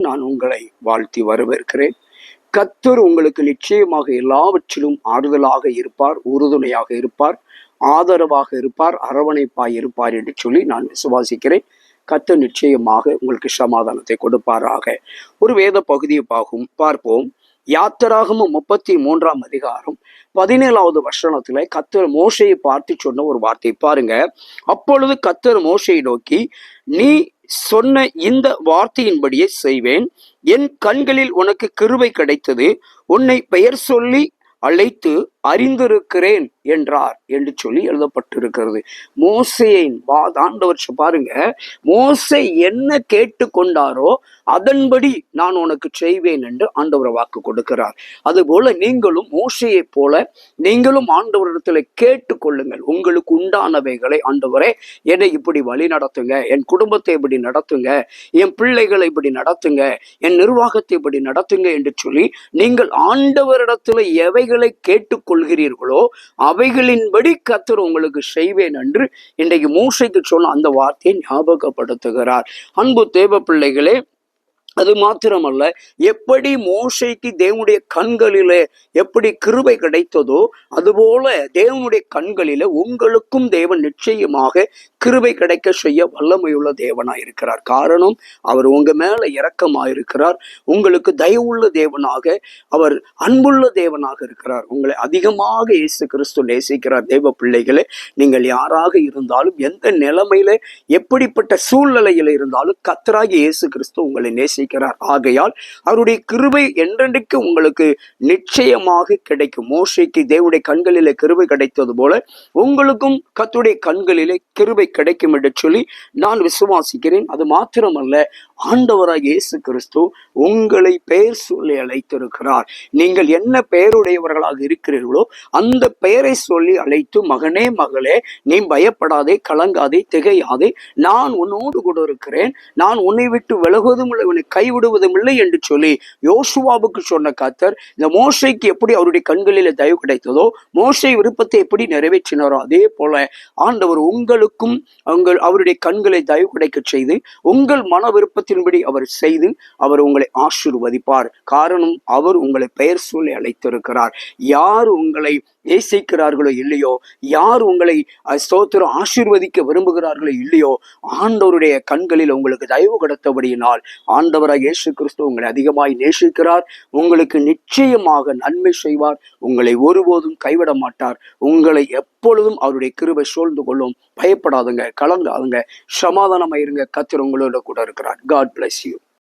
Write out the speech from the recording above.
நான் உங்களை வாழ்த்தி வரவேற்கிறேன். கத்தர் உங்களுக்கு நிச்சயமாக எல்லாவற்றிலும் ஆறுதலாக இருப்பார் உறுதுணையாக இருப்பார் ஆதரவாக இருப்பார் அரவணைப்பாய் இருப்பார் என்று சொல்லி நான் விசுவாசிக்கிறேன். கத்தர் நிச்சயமாக உங்களுக்கு சமாதானத்தை கொடுப்பாராக. ஒரு வேத பகுதியை பாகும் பார்ப்போம். யாத்திராகமும் முப்பத்தி மூன்றாம் அதிகாரம் பதினேழாவது வசனத்துல கத்தர் மோசையை பார்த்து சொன்ன ஒரு வார்த்தை பாருங்க. அப்பொழுது கத்தர் மோசையை நோக்கி நீ சொன்ன இந்த வார்த்தையின்படியே செய்வேன். என் கண்களில் உனக்கு கிருபை கிடைத்தது. உன்னை பெயர் சொல்லி அழைத்து அறிந்திருக்கிறேன் என்றார் என்று சொல்லி எழுதப்பட்டிருக்கிறது. மோசையின் வாதாண்டவர் பாருங்க மோசை என்ன கேட்டுக்கொண்டாரோ அதன்படி நான் உனக்கு செய்வேன் என்று ஆண்டவர் வாக்கு கொடுக்கிறார். அதுபோல நீங்களும் மோசையை போல நீங்களும் ஆண்டவரிடத்துல கேட்டுக்கொள்ளுங்கள். உங்களுக்கு உண்டானவைகளை ஆண்டவரே என்னை இப்படி வழி நடத்துங்க என் குடும்பத்தை இப்படி நடத்துங்க என் பிள்ளைகளை இப்படி நடத்துங்க என் நிர்வாகத்தை இப்படி நடத்துங்க என்று சொல்லி நீங்கள் ஆண்டவரிடத்துல எவைகளை கேட்டு கொள்கிறீர்களோ அவைகளின்படி கத்தர் உங்களுக்கு செய்வேன் என்று இன்றைக்கு மூசைக்கு சொன்ன அந்த வார்த்தையை ஞாபகப்படுத்துகிறார். அன்பு தேவ பிள்ளைகளே அது மாத்திரமல்ல எப்படி மோசைக்கு தேவனுடைய கண்களிலே எப்படி கிருபை கிடைத்ததோ அதுபோல தேவனுடைய கண்களில உங்களுக்கும் தேவன் நிச்சயமாக கிருபை கிடைக்க செய்ய வல்லமையுள்ள தேவனா இருக்கிறார் காரணம் அவர் உங்க மேல இரக்கமாயிருக்கிறார். உங்களுக்கு தயவுள்ள தேவனாக அவர் அன்புள்ள தேவனாக இருக்கிறார். உங்களை அதிகமாக இயேசு கிறிஸ்து நேசிக்கிறார். தேவ பிள்ளைகளே நீங்கள் யாராக இருந்தாலும் எந்த நிலைமையில எப்படிப்பட்ட சூழ்நிலையில இருந்தாலும் கத்தராகி இயேசு கிறிஸ்து உங்களை இருக்கிறார் ஆகையால் அவருடைய கிருபை என்றென்றைக்கு உங்களுக்கு நிச்சயமாக கிடைக்கும். மோசைக்கு தேவடைய கண்களிலே கிருபை கிடைத்தது போல உங்களுக்கும் கத்துடைய கண்களிலே கிருபை கிடைக்கும் என்று சொல்லி நான் விசுவாசிக்கிறேன். அது மாத்திரமல்ல ஆண்டவராக இயேசு கிறிஸ்து உங்களை பெயர் சொல்லி அழைத்திருக்கிறார். நீங்கள் என்ன பெயருடையவர்களாக இருக்கிறீர்களோ அந்த பெயரை சொல்லி அழைத்து மகனே மகளே நீ பயப்படாதே கலங்காதே திகையாதே நான் உன்னோடு கூட இருக்கிறேன். நான் உன்னை விட்டு விலகுவதும் இல்லை உன்னை கைவிடுவதும் இல்லை என்று சொல்லி யோசுவாவுக்கு சொன்ன கத்தர் இந்த மோசைக்கு எப்படி அவருடைய கண்களில் தயவு கிடைத்ததோ மோசை விருப்பத்தை எப்படி நிறைவேற்றினாரோ அதே போல ஆண்டவர் உங்களுக்கும் உங்கள் அவருடைய கண்களை தயவு கிடைக்க செய்து உங்கள் மன விருப்பத்தை விருப்பத்தின்படி அவர் செய்து அவர் உங்களை ஆசிர்வதிப்பார். காரணம் அவர் உங்களை பெயர் சொல்லி அழைத்திருக்கிறார். யார் உங்களை நேசிக்கிறார்களோ இல்லையோ யார் உங்களை ஸ்தோத்திரம் ஆசீர்வதிக்க விரும்புகிறார்களோ இல்லையோ ஆண்டவருடைய கண்களில் உங்களுக்கு தயவு கடத்தபடியினால் ஆண்டவராக இயேசு கிறிஸ்து உங்களை அதிகமாய் நேசிக்கிறார். உங்களுக்கு நிச்சயமாக நன்மை செய்வார். உங்களை ஒருபோதும் கைவிட மாட்டார். உங்களை எப்பொழுதும் அவருடைய கிருபை சூழ்ந்து கொள்ளும். பயப்படாதுங்க கலங்காதுங்க. சமாதானமாயிருங்க. கத்திர உங்களோட கூட இருக்கிறார். God bless you